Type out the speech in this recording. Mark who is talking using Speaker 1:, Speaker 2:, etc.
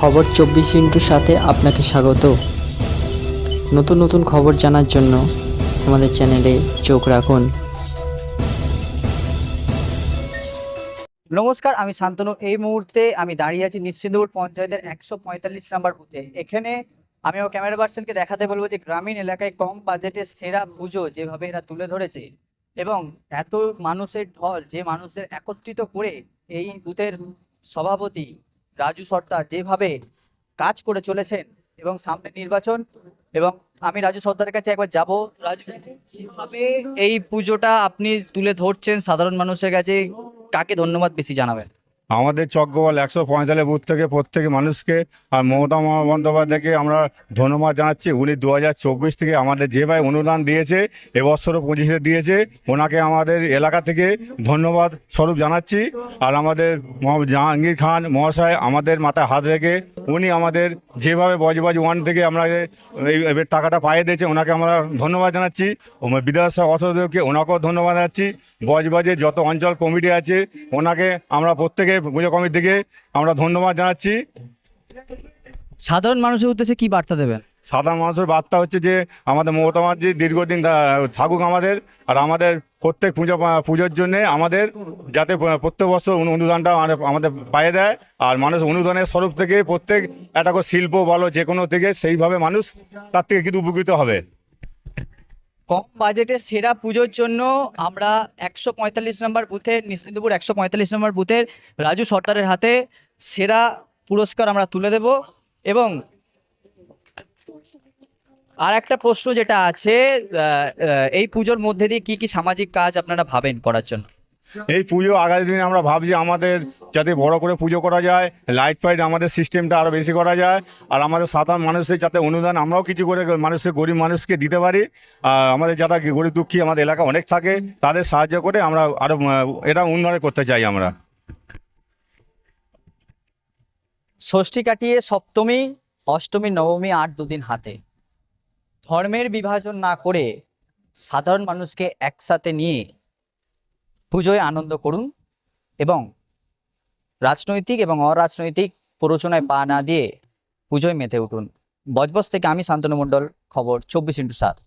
Speaker 1: খবর চব্বিশ ইন্টুর সাথে আপনাকে স্বাগত। নতুন নতুন খবর জানার জন্য আমাদের চ্যানেলে চোখ রাখুন।
Speaker 2: নমস্কার, আমি শান্তনু। এই মুহূর্তে আমি দাঁড়িয়ে আছি নিশ্চিন্দপুর পঞ্চায়েতের একশো পঁয়তাল্লিশ নাম্বার বুথে। এখানে আমি আমার ক্যামেরা পার্সনকে দেখাতে বলব যে গ্রামীণ এলাকায় কম বাজেটে সেরা পুজো যেভাবে এরা তুলে ধরেছে এবং এত মানুষের ঢল যে মানুষদের একত্রিত করে এই বুথের সভাপতি রাজু সর্দার যেভাবে কাজ করে চলেছেন এবং সামনে নির্বাচন, এবং আমি রাজু সর্দারের কাছে একবার যাব। রাজু, যেভাবে এই পুজোটা আপনি তুলে ধরছেন, সাধারণ মানুষের কাছে কাকে ধন্যবাদ বেশি জানাবেন?
Speaker 3: আমাদের চক্রবল একশো পঁয়তাল্লিশ বুথ থেকে প্রত্যেক মানুষকে আর মমতা মা- বন্দ্যোপাধ্যায়কে আমরা ধন্যবাদ জানাচ্ছি। উনি দু হাজার চব্বিশ থেকে আমাদের যেভাবে অনুদান দিয়েছে, এবছরও পঁচিশে দিয়েছে, ওনাকে আমাদের এলাকা থেকে ধন্যবাদ স্বরূপ জানাচ্ছি। আর আমাদের জাহাঙ্গীর খান মহাশয় আমাদের মাথায় হাত রেখে উনি আমাদের যেভাবে বজবাজ ওয়ান থেকে আমরা এই টাকাটা পাইয়ে দিয়েছে, ওনাকে আমরা ধন্যবাদ জানাচ্ছি। বিধায়ক অসদেবকে ওনাকেও ধন্যবাদ জানাচ্ছি। বজবাজের যত অঞ্চল কমিটি আছে ওনাকে আমরা প্রত্যেকে পুজো কমিটি থেকে আমরা ধন্যবাদ জানাচ্ছি।
Speaker 2: সাধারণ মানুষের উদ্দেশ্যে কি বার্তা দেবেন?
Speaker 3: সাধারণ মানুষের বার্তা হচ্ছে যে আমাদের মমতা ব্যানার্জি দীর্ঘদিন থাকুক আমাদের আর আমাদের প্রত্যেক পুজো পুজোর জন্যে আমাদের যাতে প্রত্যেক বছর অনুদানটা আমাদের- পায়ে দেয় আর মানুষ অনুদানের স্বরূপ থেকে প্রত্যেক একটা করে শিল্প বলো যে কোনো থেকে সেইভাবে মানুষ তার থেকে কিন্তু উপকৃত হবে।
Speaker 2: কম বাজেটে সেরা পুজোর জন্য আমরা একশো পঁয়তাল্লিশ নম্বর বুথের নিশ্চিন্তপুর একশো পঁয়তাল্লিশ নম্বর বুথের রাজু সর্দারের হাতে সেরা পুরস্কার আমরা তুলে দেব এবং আর একটা প্রশ্ন যেটা আছে এই পুজোর মধ্যে দিয়ে কি কি সামাজিক কাজ আপনারা ভাবেন করার জন্য?
Speaker 3: এই পুজো আগামী দিনে আমরা ভাবছি আমাদের যাতে বড় করে পুজো করা যায় লাইট ফাইট আমাদের সিস্টেমটা আরও বেশি করা যায়, আর আমাদের সাধারণ মানুষের যাতে অনুদান আমরাও কিছু করে মানুষের গরিব মানুষকে দিতে পারি। আমাদের যারা গরিব দুঃখী আমাদের এলাকা অনেক থাকে, তাদের সাহায্য করে আমরা আরও এটা উন্নয়ন করতে চাই আমরা।
Speaker 2: ষষ্ঠী কাটিয়ে সপ্তমী, অষ্টমী, নবমী আট দুদিন হাতে। ধর্মের বিভাজন না করে সাধারণ মানুষকে একসাথে নিয়ে পুজোয় আনন্দ করুন এবং রাজনৈতিক এবং অরাজনৈতিক প্ররোচনায় পা না দিয়ে পুজোয় মেতে উঠুন। বজবজ থেকে আমি শান্তনু মণ্ডল, খবর চব্বিশ ইন্টু সাত।